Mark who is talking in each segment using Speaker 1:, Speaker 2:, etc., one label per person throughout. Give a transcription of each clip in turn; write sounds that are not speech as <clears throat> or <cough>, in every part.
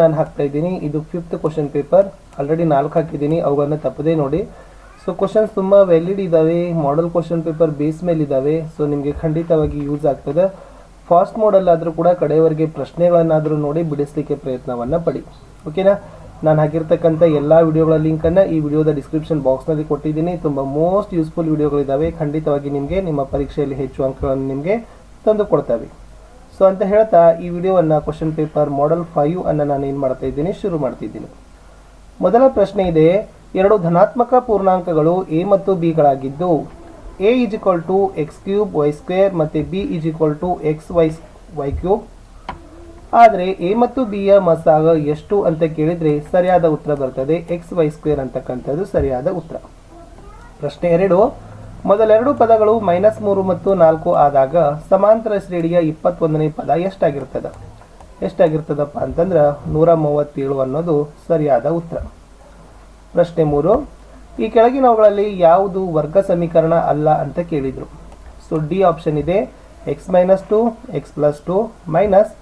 Speaker 1: ನಾನು ಹಾಕ್ತಾ ಇದ್ದೀನಿ. ಇದು ಫಿಫ್ತ್ ಕ್ವಶನ್ ಪೇಪರ್ ಆಲ್ರೆಡಿ ನಾಲ್ಕು ಹಾಕಿದ್ದೀನಿ. ಅವುಗಳನ್ನ ತಪ್ಪದೇ ನೋಡಿ. ಸೊ ಕ್ವಶನ್ಸ್ ತುಂಬ ವ್ಯಾಲಿಡ್ ಇದ್ದಾವೆ ಮಾಡಲ್ ಕ್ವಶನ್ ಪೇಪರ್ ಬೇಸ್ ಮೇಲೆ ಇದ್ದಾವೆ ಸೊ ನಿಮಗೆ ಖಂಡಿತವಾಗಿ ಯೂಸ್ ಆಗ್ತದೆ. ಫಾಸ್ಟ್ ಮೋಡಲ್ಲಾದರೂ ಕೂಡ ಕಡೆಯವರೆಗೆ ಪ್ರಶ್ನೆಗಳನ್ನಾದರೂ ನೋಡಿ ಬಿಡಿಸಲಿಕ್ಕೆ ಪ್ರಯತ್ನವನ್ನು ಪಡಿ. ಓಕೆನಾ ನಾನು ಹಾಕಿರ್ತಕ್ಕಂಥ ಎಲ್ಲ ವಿಡಿಯೋಗಳ ಲಿಂಕನ್ನು ಈ ವಿಡಿಯೋದ ಡಿಸ್ಕ್ರಿಪ್ಷನ್ ಬಾಕ್ಸ್ನಲ್ಲಿ ಕೊಟ್ಟಿದ್ದೀನಿ. ತುಂಬ ಮೋಸ್ಟ್ ಯೂಸ್ಫುಲ್ ವಿಡಿಯೋಗಳಿದ್ದಾವೆ ಖಂಡಿತವಾಗಿ ನಿಮಗೆ ನಿಮ್ಮ ಪರೀಕ್ಷೆಯಲ್ಲಿ ಹೆಚ್ಚು ಅಂಕಗಳನ್ನು ನಿಮಗೆ ತಂದು ಕೊಡ್ತವೆ. ಸೊ ಅಂತ ಹೇಳ್ತಾ ಈ ವಿಡಿಯೋವನ್ನು ಕ್ವಶನ್ ಪೇಪರ್ ಮಾಡೆಲ್ ಫೈವ್ ಅನ್ನು ನಾನು ಏನು ಮಾಡ್ತಾ ಇದ್ದೀನಿ, ಶುರು ಮಾಡ್ತಿದ್ದೀನಿ ಮೊದಲ ಪ್ರಶ್ನೆ ಇದೆ, ಎರಡು ಧನಾತ್ಮಕ ಪೂರ್ಣಾಂಕಗಳು ಎ ಮತ್ತು ಬಿಗಳಾಗಿದ್ದು A is equal to X cube Y square ಮತ್ತು B is equal to X Y Y cube ಆದರೆ ಎ ಮತ್ತು ಬಿ ಯ ಮಸಾಗ ಎಷ್ಟು ಅಂತ ಕೇಳಿದರೆ ಸರಿಯಾದ ಉತ್ತರ ಬರ್ತದೆ ಎಕ್ಸ್ ವೈ ಸ್ಕ್ವೇರ್ ಅಂತಕ್ಕಂಥದ್ದು ಸರಿಯಾದ ಉತ್ತರ. ಪ್ರಶ್ನೆ ಎರಡು ಮೊದಲೆರಡು ಪದಗಳು ಮೈನಸ್ ಮೂರು ಮತ್ತು ನಾಲ್ಕು ಆದಾಗ ಸಮಾಂತರ ಶ್ರೇಣಿಯ ಇಪ್ಪತ್ತೊಂದನೇ ಪದ ಎಷ್ಟಾಗಿರ್ತದೆ? ಎಷ್ಟಾಗಿರ್ತದಪ್ಪ ಅಂತಂದ್ರೆ ನೂರ ಮೂವತ್ತೇಳು ಅನ್ನೋದು ಸರಿಯಾದ ಉತ್ತರ. ಪ್ರಶ್ನೆ ಮೂರು, ಈ ಕೆಳಗಿನವುಗಳಲ್ಲಿ ಯಾವುದು ವರ್ಗ ಸಮೀಕರಣ ಅಲ್ಲ ಅಂತ ಕೇಳಿದರು. ಸೊ ಡಿ ಆಪ್ಷನ್ ಇದೆ X minus two X plus two minus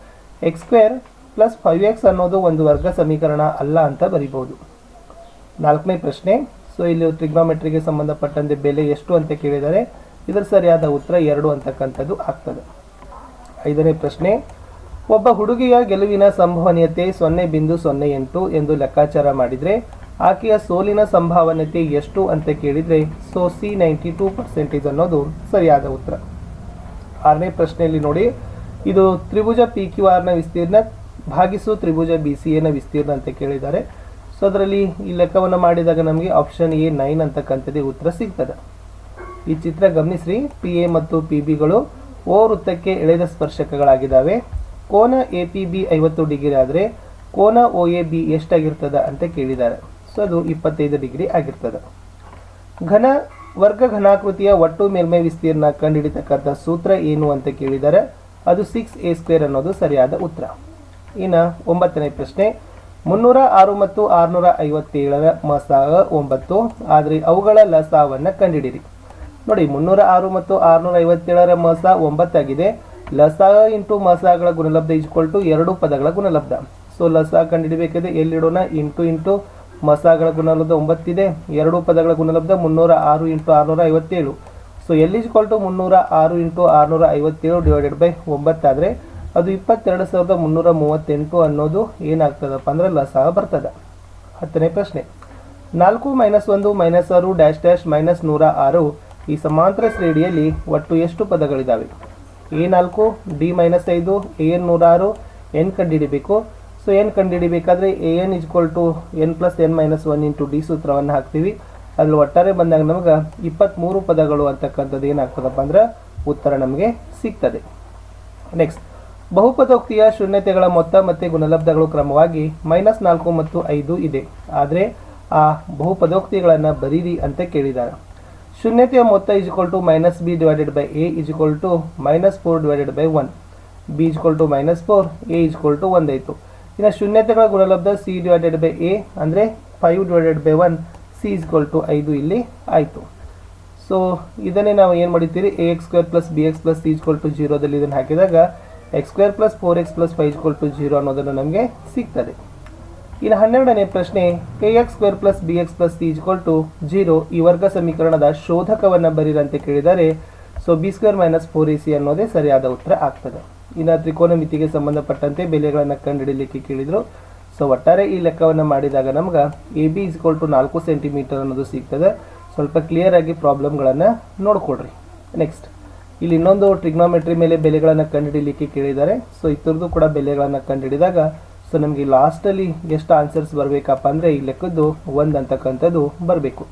Speaker 1: X square plus five X ಅನ್ನೋದು ಒಂದು ವರ್ಗ ಸಮೀಕರಣ ಅಲ್ಲ ಅಂತ ಬರಿಬೋದು. ನಾಲ್ಕನೇ ಪ್ರಶ್ನೆ ಸೊ ಇಲ್ಲಿ ಟ್ರಿಗ್ನೋಮೆಟ್ರಿಗೆ ಸಂಬಂಧಪಟ್ಟಂತೆ ಬೆಲೆ ಎಷ್ಟು ಅಂತ ಕೇಳಿದರೆ, ಇದರ ಸರಿಯಾದ ಉತ್ತರ ಎರಡು ಅಂತಕ್ಕಂಥದ್ದು ಆಗ್ತದೆ. ಐದನೇ ಪ್ರಶ್ನೆ, ಒಬ್ಬ ಹುಡುಗಿಯ ಗೆಲುವಿನ ಸಂಭವನೀಯತೆ ಸೊನ್ನೆ ಬಿಂದು ಸೊನ್ನೆ ಎಂಟು ಎಂದು ಲೆಕ್ಕಾಚಾರ ಮಾಡಿದರೆ, ಆಕೆಯ ಸೋಲಿನ ಸಂಭಾವನೀಯತೆ ಎಷ್ಟು ಅಂತ ಕೇಳಿದರೆ so C ninety two percentage ಅನ್ನೋದು ಸರಿಯಾದ ಉತ್ತರ. ಆರನೇ ಪ್ರಶ್ನೆಯಲ್ಲಿ ನೋಡಿ, ಇದು ತ್ರಿಭುಜ ಪಿ ಕ್ಯೂ ಆರ್ನ ವಿಸ್ತೀರ್ಣ, ಭಾಗಿಸು ತ್ರಿಭುಜ ಬಿ ಸಿ ಎನ ವಿಸ್ತೀರ್ಣ ಅಂತ ಕೇಳಿದ್ದಾರೆ. ಸೊ ಅದರಲ್ಲಿ ಈ ಲೆಕ್ಕವನ್ನು ಮಾಡಿದಾಗ ನಮಗೆ ಆಪ್ಷನ್ ಎ ನೈನ್ ಅಂತಕ್ಕಂಥದ್ದೇ ಉತ್ತರ ಸಿಗ್ತದೆ. ಈ ಚಿತ್ರ ಗಮನಿಸ್ರಿ. ಪಿ ಎ ಮತ್ತು ಪಿ ಬಿಗಳು ಓ ವೃತ್ತಕ್ಕೆ ಎಳೆದ ಸ್ಪರ್ಶಕಗಳಾಗಿದ್ದಾವೆ. ಕೋನ ಎ ಪಿ ಬಿ ಐವತ್ತು ಡಿಗ್ರಿ ಆದರೆ ಕೋನ ಒ ಎ ಬಿ ಎಷ್ಟಾಗಿರ್ತದೆ ಅಂತ ಕೇಳಿದ್ದಾರೆ. ಸೊ ಅದು ಇಪ್ಪತ್ತೈದು ಡಿಗ್ರಿ ಆಗಿರ್ತದೆ. ಘನ ವರ್ಗ ಘನಾಕೃತಿಯ ಒಟ್ಟು ಮೇಲ್ಮೈ ವಿಸ್ತೀರ್ಣ ಕಂಡುಹಿಡಿತಕ್ಕಂಥ ಸೂತ್ರ ಏನು ಅಂತ ಕೇಳಿದ್ದಾರೆ. ಅದು ಸಿಕ್ಸ್ ಎ ಸ್ಕ್ವೇರ್ ಅನ್ನೋದು ಸರಿಯಾದ ಉತ್ತರ. ಇನ್ನು ಒಂಬತ್ತನೇ ಪ್ರಶ್ನೆ. ಮುನ್ನೂರ ಆರು ಮತ್ತು ಆರುನೂರ ಐವತ್ತೇಳರ ಮಸಾಗ ಒಂಬತ್ತು. ಆದರೆ ಅವುಗಳ ಲಸಾವನ್ನು ಕಂಡುಹಿಡಿರಿ ನೋಡಿ, ಮುನ್ನೂರ ಆರು ಮತ್ತು ಆರುನೂರ ಐವತ್ತೇಳರ ಮಸ ಒಂಬತ್ತಾಗಿದೆ. ಲಸ ಇಂಟು ಮಸಗಳ ಗುಣಲಬ್ಧ ಇಸ್ಕೊಲ್ ಟು ಎರಡು ಪದಗಳ ಗುಣಲಬ್ಧ. ಸೊ ಲಸ ಕಂಡುಹಿಡಿಬೇಕಾದ್ರೆ ಎಲ್ಲಿಡೋಣ ಇಂಟು ಇಂಟು ಮಸಗಳ ಗುಣಲಬ್ಧ ಒಂಬತ್ತಿದೆ. ಎರಡು ಪದಗಳ ಗುಣಲಬ್ಧ ಮುನ್ನೂರ ಆರು ಇಂಟು ಆರುನೂರ ಐವತ್ತೇಳು. ಸೊ ಎಲ್ ಇಸ್ಕೊಲ್ ಟು ಮುನ್ನೂರ ಆರು ಇಂಟು ಆರುನೂರ ಐವತ್ತೇಳು ಡಿವೈಡೆಡ್ ಬೈ ಒಂಬತ್ತಾದರೆ ಅದು ಇಪ್ಪತ್ತೆರಡು ಸಾವಿರದ ಮುನ್ನೂರ ಮೂವತ್ತೆಂಟು ಅನ್ನೋದು ಏನಾಗ್ತದಪ್ಪ ಅಂದ್ರೆ ಲಸ ಬರ್ತದೆ. ಹತ್ತನೇ ಪ್ರಶ್ನೆ. ನಾಲ್ಕು ಮೈನಸ್ ಒಂದು ಮೈನಸ್ ಆರು ಡ್ಯಾಶ್ ಡ್ಯಾಶ್ ಮೈನಸ್ ನೂರ ಆರು ಈ ಸಮಾಂತರ ಶ್ರೇಣಿಯಲ್ಲಿ ಒಟ್ಟು ಎಷ್ಟು ಪದಗಳಿದ್ದಾವೆ ಎ ನಾಲ್ಕು ಡಿ ಮೈನಸ್ ಐದು ಎ ಎನ್ ನೂರಾರು ಎನ್ ಕಂಡುಹಿಡಿಬೇಕು. So N ಕಂಡುಹಿಡಿಬೇಕಾದ್ರೆ A N equal to N plus N minus one into D ಸೂತ್ರವನ್ನು ಹಾಕ್ತೀವಿ. ಅಲ್ಲಿ ಒಟ್ಟಾರೆ ಬಂದಾಗ ನಮಗೆ ಇಪ್ಪತ್ತ್ಮೂರು ಪದಗಳು ಅಂತಕ್ಕಂಥದ್ದು ಏನಾಗ್ತದಪ್ಪ ಅಂದ್ರೆ ಉತ್ತರ ನಮಗೆ ಸಿಗ್ತದೆ. ನೆಕ್ಸ್ಟ್ ಬಹುಪದೋಕ್ತಿಯ ಶೂನ್ಯತೆಗಳ ಮೊತ್ತ ಮತ್ತು ಗುಣಲಬ್ಧಗಳು ಕ್ರಮವಾಗಿ ಮೈನಸ್ ನಾಲ್ಕು ಮತ್ತು ಐದು ಇದೆ. ಆದರೆ ಆ ಬಹುಪದೋಕ್ತಿಗಳನ್ನು ಬರೀರಿ ಅಂತ ಕೇಳಿದ್ದಾರೆ ಶೂನ್ಯತೆಯ ಮೊತ್ತ equal to minus B divided by A equal to minus four divided by one B equal to minus four A equal to ಆಯಿತು. ಇನ್ನು ಶೂನ್ಯತೆಗಳ ಗುಣಲಬ್ಧ ಸಿ ಡಿವೈಡೆಡ್ ಬೈ ಎ ಅಂದರೆ five divided by one C equal to ಐದು ಇಲ್ಲಿ ಆಯಿತು. So ಇದನ್ನೇ ನಾವು ಏನು ಮಾಡಿರ್ತೀರಿ? A X square plus B X plus C equal to ಜೀರೋದಲ್ಲಿ ಇದನ್ನು ಹಾಕಿದಾಗ X square plus four X plus five equal to zero ಅನ್ನೋದನ್ನು ನಮಗೆ ಸಿಗ್ತದೆ. ಇನ್ನು ಹನ್ನೆರಡನೇ ಪ್ರಶ್ನೆ K X square plus B X plus C equal to zero ಈ ವರ್ಗ ಸಮೀಕರಣದ ಶೋಧಕವನ್ನು ಬರೀರಂತೆ ಕೇಳಿದರೆ so B square minus four A C ಅನ್ನೋದೇ ಸರಿಯಾದ ಉತ್ತರ ಆಗ್ತದೆ. ಇನ್ನು ತ್ರಿಕೋನ ಮಿತಿಗೆ ಸಂಬಂಧಪಟ್ಟಂತೆ ಬೆಲೆಗಳನ್ನು ಕಂಡುಹಿಡಿಯಲಿಕ್ಕೆ ಕೇಳಿದರು. ಸೊ ಒಟ್ಟಾರೆ ಈ ಲೆಕ್ಕವನ್ನು ಮಾಡಿದಾಗ ನಮ್ಗೆ ಎ ಬಿ ಇಸ್ ಟು ನಾಲ್ಕು ಸೆಂಟಿಮೀಟರ್ ಅನ್ನೋದು ಸಿಗ್ತದೆ. ಸ್ವಲ್ಪ ಕ್ಲಿಯರ್ ಆಗಿ ಪ್ರಾಬ್ಲಮ್ಗಳನ್ನು ನೋಡ್ಕೊಡ್ರಿ ನೆಕ್ಸ್ಟ್ ಇಲ್ಲಿ ಇನ್ನೊಂದು ಟ್ರಿಗ್ನೋಮೆಟ್ರಿ ಮೇಲೆ ಬೆಲೆಗಳನ್ನು ಕಂಡುಹಿಡಿಯಲಿಕ್ಕೆ ಕೇಳಿದ್ದಾರೆ. ಸೊ ಇತರದ್ದು ಕೂಡ ಬೆಲೆಗಳನ್ನು ಕಂಡುಹಿಡಿದಾಗ ಸೊ ನಮಗೆ ಲಾಸ್ಟಲ್ಲಿ ಎಷ್ಟು ಆನ್ಸರ್ಸ್ ಬರಬೇಕಪ್ಪ ಅಂದರೆ ಈ ಲೆಕ್ಕದ್ದು ಒಂದು ಅಂತಕ್ಕಂಥದ್ದು ಬರಬೇಕು.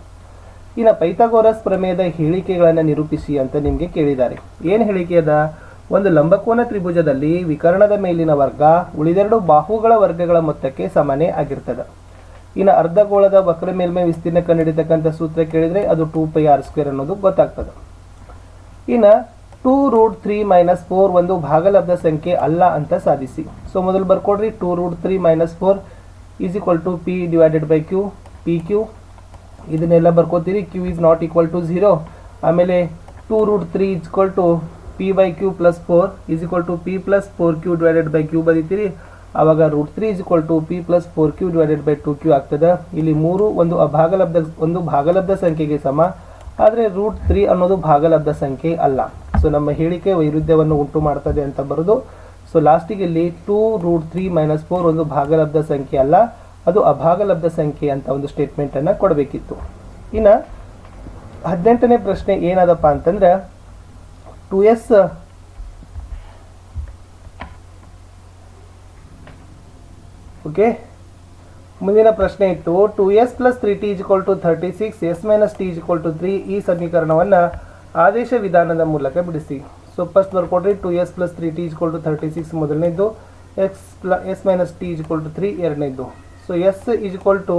Speaker 1: ಇನ್ನು ಪೈಥಾಗೋರಸ್ ಪ್ರಮೇಯದ ಹೇಳಿಕೆಗಳನ್ನು ನಿರೂಪಿಸಿ ಅಂತ ನಿಮಗೆ ಕೇಳಿದ್ದಾರೆ. ಏನು ಹೇಳಿಕೆ ಅದ? ಒಂದು ಲಂಬಕೋನ ತ್ರಿಭುಜದಲ್ಲಿ ವಿಕರಣದ ಮೇಲಿನ ವರ್ಗ ಉಳಿದೆರಡು ಬಾಹುಗಳ ವರ್ಗಗಳ ಮೊತ್ತಕ್ಕೆ ಸಮಾನೇ ಆಗಿರ್ತದೆ. ಇನ್ನು ಅರ್ಧಗೋಳದ ವಕ್ರ ಮೇಲ್ಮೈ ವಿಸ್ತೀರ್ಣ ಕಂಡುಹಿಡಿತಕ್ಕಂಥ ಸೂತ್ರ ಕೇಳಿದರೆ ಅದು ಟೂ ಪೈ ಆರ್ ಸ್ಕ್ವೇರ್ ಅನ್ನೋದು ಗೊತ್ತಾಗ್ತದೆ. ಇನ್ನು two root three minus four ಒಂದು ಭಾಗಲಬ್ಧ ಸಂಖ್ಯೆ ಅಲ್ಲ ಅಂತ ಸಾಧಿಸಿ. ಸೊ ಮೊದಲು ಬರ್ಕೊಡ್ರಿ. Two root three minus four is equal to P divided by Q P Q ಇದನ್ನೆಲ್ಲ ಬರ್ಕೋತೀರಿ. Q is not equal to zero ಆಮೇಲೆ two root three equal to P by Q plus four is equal to P plus four Q divided by Q ಬರೀತೀರಿ. ಆವಾಗ root three is equal to P plus four Q divided by two Q ಆಗ್ತದೆ. ಇಲ್ಲಿ ಮೂರು ಒಂದು ಅಭಾಗಲಬ್ಧ, ಒಂದು ಭಾಗಲಬ್ಧ ಸಂಖ್ಯೆಗೆ ಸಮ. ಆದರೆ root three ಅನ್ನೋದು ಭಾಗಲಬ್ಧ ಸಂಖ್ಯೆ ಅಲ್ಲ. ಸೊ ನಮ್ಮ ಹೇಳಿಕೆ ವೈರುಧ್ಯವನ್ನು ಉಂಟು ಮಾಡ್ತದೆ ಅಂತ ಬರೆದು ಸೊ ಲಾಸ್ಟಿಗೆ ಇಲ್ಲಿ two root three minus four ಒಂದು ಭಾಗಲಬ್ಧ ಸಂಖ್ಯೆ ಅಲ್ಲ, ಅದು ಅಭಾಗಲಬ್ಧ ಸಂಖ್ಯೆ ಅಂತ ಒಂದು ಸ್ಟೇಟ್ಮೆಂಟನ್ನು ಕೊಡಬೇಕಿತ್ತು. ಇನ್ನು ಹದಿನೆಂಟನೇ ಪ್ರಶ್ನೆ ಏನದಪ್ಪ ಅಂತಂದ್ರೆ ಟು ಎಸ್ ಓಕೆ ಮುಂದಿನ ಪ್ರಶ್ನೆ ಇತ್ತು two S plus three T equal to thirty six S minus T equal to three ಈ ಸಮೀಕರಣವನ್ನು ಆದೇಶ ವಿಧಾನದ ಮೂಲಕ ಬಿಡಿಸಿ. So first ಬರ್ಕೊಡ್ರಿ two S plus three T equal to thirty six ಮೊದಲನೇದು X plus S minus T equal to three ಎರಡನೇದು so S equal to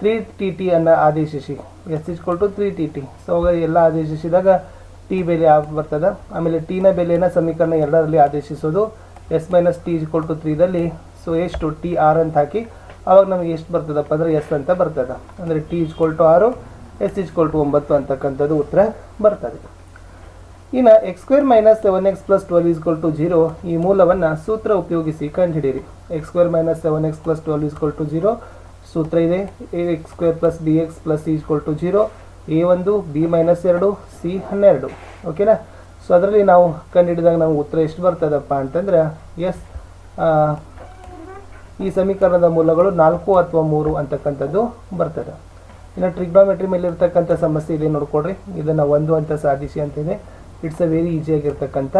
Speaker 1: three T T ಅನ್ನು ಆದೇಶಿಸಿ. S equal to three T T so ಎಲ್ಲ ಆದೇಶಿಸಿದಾಗ T ಬೆಲೆ ಬರ್ತದೆ. ಆಮೇಲೆ ಟಿನ ಬೆಲೆನ ಸಮೀಕರಣ ಎರಡರಲ್ಲಿ ಆದೇಶಿಸೋದು. S minus T equal to ತ್ರೀದಲ್ಲಿ so ಎಷ್ಟು ಟಿ ಆರ್ ಅಂತ ಹಾಕಿ, ಅವಾಗ ನಮಗೆ ಎಷ್ಟು ಬರ್ತದಪ್ಪ ಅಂದರೆ ಎಸ್ ಅಂತ ಬರ್ತದೆ. ಅಂದರೆ ಟಿ ಈಜ್ಕೊಲ್ ಟು ಆರು ಎಸ್ ಇಜ್ಕೊಲ್ ಟು ಒಂಬತ್ತು ಅಂತಕ್ಕಂಥದ್ದು ಉತ್ತರ ಬರ್ತದೆ. ಇನ್ನು X square minus seven X plus twelve equal to zero ಈ ಮೂಲವನ್ನು ಸೂತ್ರ ಉಪಯೋಗಿಸಿ ಕಂಡುಹಿಡಿಯಿರಿ. X square minus seven X plus twelve equal to zero ಸೂತ್ರ ಇದೆ. A X square plus B X plus equal to zero A ಒಂದು B minus ಎರಡು C ಹನ್ನೆರಡು. ಓಕೆನಾ ಸೊ ಅದರಲ್ಲಿ ನಾವು ಕಂಡುಹಿಡಿದಾಗ ನಾವು ಉತ್ತರ ಎಷ್ಟು ಬರ್ತದಪ್ಪ ಅಂತಂದ್ರೆ ಎಸ್ ಈ ಸಮೀಕರಣದ ಮೂಲಗಳು ನಾಲ್ಕು ಅಥವಾ ಮೂರು ಅಂತಕ್ಕಂಥದ್ದು ಬರ್ತದೆ. ಇನ್ನು ಟ್ರಿಗ್ನೋಮೆಟ್ರಿ ಮೇಲೆ ಇರ್ತಕ್ಕಂಥ ಸಮಸ್ಯೆ ಇಲ್ಲಿ ನೋಡ್ಕೊಡ್ರಿ ಇದನ್ನು ಒಂದು ಅಂತ ಸಾಧಿಸಿ ಅಂತಿದೆ. ಇಟ್ಸ್ ಅ ವೆರಿ ಈಸಿಯಾಗಿರ್ತಕ್ಕಂಥ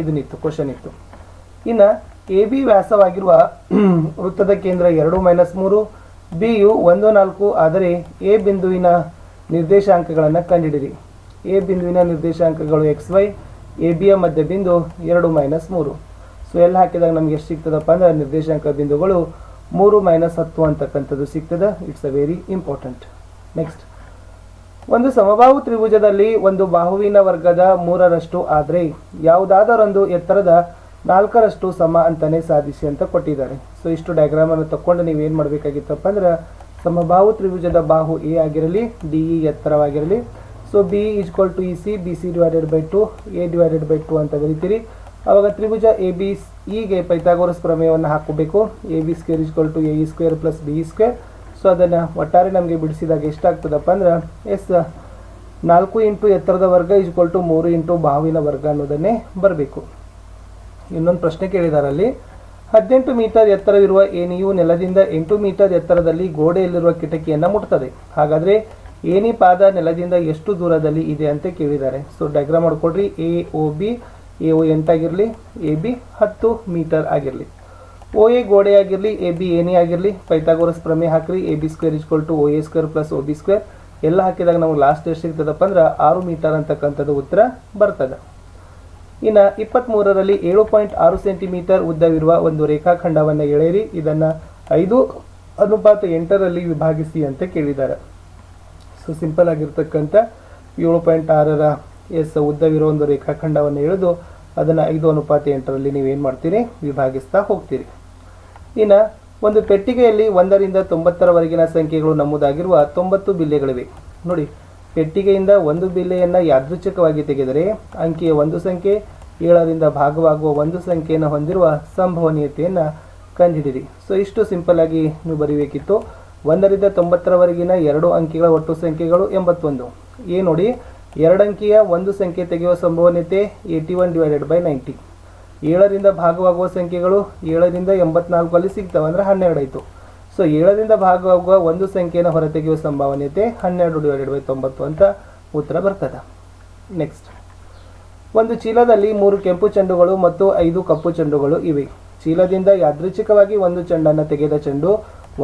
Speaker 1: ಇದನ್ನಿತ್ತು ಕ್ವಶನ್ ಇತ್ತು ಇನ್ನು ಎ ಬಿ ವ್ಯಾಸವಾಗಿರುವ <clears throat> ವೃತ್ತದ ಕೇಂದ್ರ ಎರಡು ಮೈನಸ್ ಮೂರು ಬಿ ಯು ಒಂದು ನಾಲ್ಕು, ಆದರೆ ಎ ಬಿಂದುವಿನ ನಿರ್ದೇಶಾಂಕಗಳನ್ನು ಕಂಡುಹಿಡಿರಿ ಎ ಬಿಂದುವಿನ ನಿರ್ದೇಶಾಂಕಗಳು ಎಕ್ಸ್ ವೈ ಎ ಬಿಯ ಮಧ್ಯ ಬಿಂದು ಎರಡು ಮೈನಸ್ ಮೂರು. ಸೊ ಎಲ್ಲ ಹಾಕಿದಾಗ ನಮ್ಗೆ ಎಷ್ಟು ಸಿಗ್ತದಪ್ಪ ಅಂದ್ರೆ ನಿರ್ದೇಶಾಂಕ ಬಿಂದುಗಳು ಮೂರು ಮೈನಸ್ ಹತ್ತು ಅಂತಕ್ಕಂಥದ್ದು ಸಿಗ್ತದೆ. It's a very important next ಒಂದು ಸಮಬಾಹು ತ್ರಿಭುಜದಲ್ಲಿ ಒಂದು ಬಾಹುವಿನ ವರ್ಗದ ಮೂರರಷ್ಟು ಆದರೆ ಯಾವುದಾದರೊಂದು ಎತ್ತರದ ನಾಲ್ಕರಷ್ಟು ಸಮ ಅಂತಲೇ ಸಾಧಿಸಿ ಅಂತ ಕೊಟ್ಟಿದ್ದಾರೆ. ಸೊ ಇಷ್ಟು ಡಯಾಗ್ರಾಮನ್ನು ತಕೊಂಡು ನೀವು ಏನು ಮಾಡಬೇಕಾಗಿತ್ತಪ್ಪ ಅಂದ್ರೆ ಸಮಬಾಹು ತ್ರಿಭುಜದ ಬಾಹು ಎ ಆಗಿರಲಿ D E ಎತ್ತರವಾಗಿರಲಿ. So B is equal to E C B C divided by two A divided by two ಅಂತ ಬರೀತೀರಿ ಅವಾಗ ತ್ರಿಭುಜ ಎ ಬಿ ಇಗೆ ಪೈಥಾಗೋರಸ್ ಪ್ರಮೇಯವನ್ನು ಹಾಕೋಬೇಕು A B square equal to A square plus B square so ಅದನ್ನು ಒಟ್ಟಾರೆ ನಮಗೆ ಬಿಡಿಸಿದಾಗ ಎಷ್ಟಾಗ್ತದಪ್ಪ ಅಂದ್ರೆ, ಎಸ್, ನಾಲ್ಕು ಇಂಟು ಎತ್ತರದ ವರ್ಗ ಇಸ್ಕೊಲ್ ಟು ಮೂರು ಇಂಟು ಬಾವಿನ ವರ್ಗ ಅನ್ನೋದನ್ನೇ ಬರಬೇಕು. ಇನ್ನೊಂದು ಪ್ರಶ್ನೆ ಕೇಳಿದಾರಲ್ಲಿ, ಹದಿನೆಂಟು ಮೀಟರ್ ಎತ್ತರವಿರುವ ಏನಿಯು ನೆಲದಿಂದ ಎಂಟು ಮೀಟರ್ ಎತ್ತರದಲ್ಲಿ ಗೋಡೆಯಲ್ಲಿರುವ ಕಿಟಕಿಯನ್ನು ಮುಟ್ತದೆ. ಹಾಗಾದರೆ ಏನಿ ಪಾದ ನೆಲದಿಂದ ಎಷ್ಟು ದೂರದಲ್ಲಿ ಇದೆ ಅಂತ ಕೇಳಿದ್ದಾರೆ. ಸೊ ಡಯಾಗ್ರಾಮ್ ಮಾಡಿಕೊಡ್ರಿ. A O B A O ಎಂಟಾಗಿರಲಿ A B ಹತ್ತು ಮೀಟರ್ ಆಗಿರಲಿ. ಓ ಎ ಗೋಡೆ ಆಗಿರಲಿ ಎ ಬಿ ಏನೇ ಆಗಿರಲಿ ಪೈಥಾಗೋರಸ್ ಪ್ರಮೆ ಹಾಕ್ರಿ. A B square equal to O A square plus O B square ಎಲ್ಲ ಹಾಕಿದಾಗ ನಮಗೆ ಲಾಸ್ಟ್ ಎಷ್ಟು ಸಿಗ್ತದಪ್ಪ ಅಂದ್ರೆ ಆರು ಮೀಟರ್ ಅಂತಕ್ಕಂಥದ್ದು ಉತ್ತರ ಬರ್ತದೆ. ಇನ್ನು ಇಪ್ಪತ್ತ್ಮೂರರಲ್ಲಿ ಏಳು ಪಾಯಿಂಟ್ ಆರು ಸೆಂಟಿಮೀಟರ್ ಉದ್ದವಿರುವ ಒಂದು ರೇಖಾಖಂಡವನ್ನು ಎಳೆಯಿರಿ. ಇದನ್ನು ಐದು ಅನುಪಾತ ಎಂಟರಲ್ಲಿ ವಿಭಾಗಿಸಿ ಅಂತ ಕೇಳಿದ್ದಾರೆ. ಸೊ ಸಿಂಪಲ್ ಆಗಿರ್ತಕ್ಕಂಥ ಏಳು ಪಾಯಿಂಟ್ ಆರರ ಎಸ್ ಉದ್ದವಿರೋ ಒಂದು ರೇಖಾಖಂಡವನ್ನು ಎಳೆದು ಅದನ್ನು ಐದು ಅನುಪಾತ ಎಂಟರಲ್ಲಿ ನೀವೇನು ಮಾಡ್ತೀರಿ? ವಿಭಾಗಿಸ್ತಾ ಹೋಗ್ತೀರಿ. ಇನ್ನು ಒಂದು ಪೆಟ್ಟಿಗೆಯಲ್ಲಿ ಒಂದರಿಂದ ತೊಂಬತ್ತರವರೆಗಿನ ಸಂಖ್ಯೆಗಳು ನಮೂದಾಗಿರುವ ತೊಂಬತ್ತು ಬಿಲ್ಲೆಗಳಿವೆ. ನೋಡಿ, ಪೆಟ್ಟಿಗೆಯಿಂದ ಒಂದು ಬಿಲ್ಲೆಯನ್ನು ಯಾದೃಚ್ಛಿಕವಾಗಿ ತೆಗೆದರೆ ಅಂಕಿಯ ಒಂದು ಸಂಖ್ಯೆ, ಏಳರಿಂದ ಭಾಗವಾಗುವ ಒಂದು ಸಂಖ್ಯೆಯನ್ನು ಹೊಂದಿರುವ ಸಂಭವನೀಯತೆಯನ್ನು ಕಂಡುಹಿಡಿರಿ ಸೊ ಇಷ್ಟು ಸಿಂಪಲ್ ಆಗಿ ನೀವು ಬರೀಬೇಕಿತ್ತು. ಒಂದರಿಂದ ತೊಂಬತ್ತರವರೆಗಿನ ಎರಡು ಅಂಕಿಗಳ ಒಟ್ಟು ಸಂಖ್ಯೆಗಳು ಎಂಬತ್ತೊಂದು. ಎ ನೋಡಿ ಎರಡು ಅಂಕಿಯ ಒಂದು ಸಂಖ್ಯೆ ತೆಗೆಯುವ ಸಂಭವನೀಯತೆ eighty one divided by ninety ಏಳರಿಂದ ಭಾಗವಾಗುವ ಸಂಖ್ಯೆಗಳು ಏಳರಿಂದ ಎಂಬತ್ನಾಲ್ಕಲ್ಲಿ ಸಿಗ್ತವೆ ಅಂದರೆ ಹನ್ನೆರಡು ಆಯಿತು. ಸೊ ಏಳರಿಂದ ಭಾಗವಾಗುವ ಒಂದು ಸಂಖ್ಯೆಯನ್ನು ಹೊರತೆಗೆಯುವ ಸಂಭವನೀಯತೆ ಹನ್ನೆರಡು ಡಿವೈಡೆಡ್ ಬೈ ತೊಂಬತ್ತು ಅಂತ ಉತ್ತರ ಬರ್ತದೆ. ನೆಕ್ಸ್ಟ್ ಒಂದು ಚೀಲದಲ್ಲಿ ಮೂರು ಕೆಂಪು ಚೆಂಡುಗಳು ಮತ್ತು ಐದು ಕಪ್ಪು ಚೆಂಡುಗಳು ಇವೆ. ಚೀಲದಿಂದ ಯಾದೃಚ್ಛಿಕವಾಗಿ ಒಂದು ಚೆಂಡನ್ನು ತೆಗೆದ ಚೆಂಡು,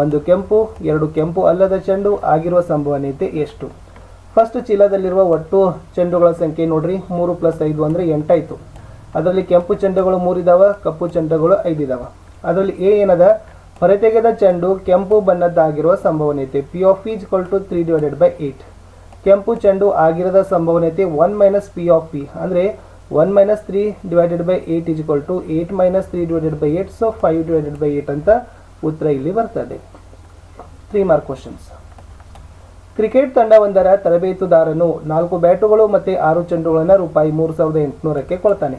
Speaker 1: ಒಂದು ಕೆಂಪು, ಎರಡು ಕೆಂಪು ಅಲ್ಲದ ಚೆಂಡು, ಆಗಿರುವ ಸಂಭವನೀಯತೆ ಎಷ್ಟು? ಫಸ್ಟ್ ಚೀಲದಲ್ಲಿರುವ ಒಟ್ಟು ಚೆಂಡುಗಳ ಸಂಖ್ಯೆ ನೋಡ್ರಿ, ಮೂರು ಪ್ಲಸ್ ಐದು ಅಂದರೆ ಎಂಟಾಯಿತು. ಅದರಲ್ಲಿ ಕೆಂಪು ಚೆಂಡುಗಳು ಮೂರಿದಾವ ಕಪ್ಪು ಚೆಂಡುಗಳು ಐದಿದಾವ ಅದರಲ್ಲಿ ಎ ಏನದ? ಹೊರತೆಗೆದ ಚೆಂಡು ಕೆಂಪು ಬಣ್ಣದ್ದಾಗಿರುವ ಸಂಭವನೀಯತೆ P of equal to three divided by eight ಕೆಂಪು ಚೆಂಡು ಆಗಿರದ ಸಂಭವನೀಯತೆ one minus P of P ಅಂದರೆ one minus three divided by eight is equal to eight minus three divided by eight so five divided by eight ಅಂತ ಉತ್ತರ ಇಲ್ಲಿ ಬರ್ತದೆ. Three mark questions cricket ತಂಡವೊಂದರ ತರಬೇತುದಾರನು ನಾಲ್ಕು ಬ್ಯಾಟುಗಳು ಮತ್ತು ಆರು ಚೆಂಡುಗಳನ್ನು ರೂಪಾಯಿ ಮೂರು ಸಾವಿರದ ಎಂಟುನೂರಕ್ಕೆ ಕೊಳ್ತಾನೆ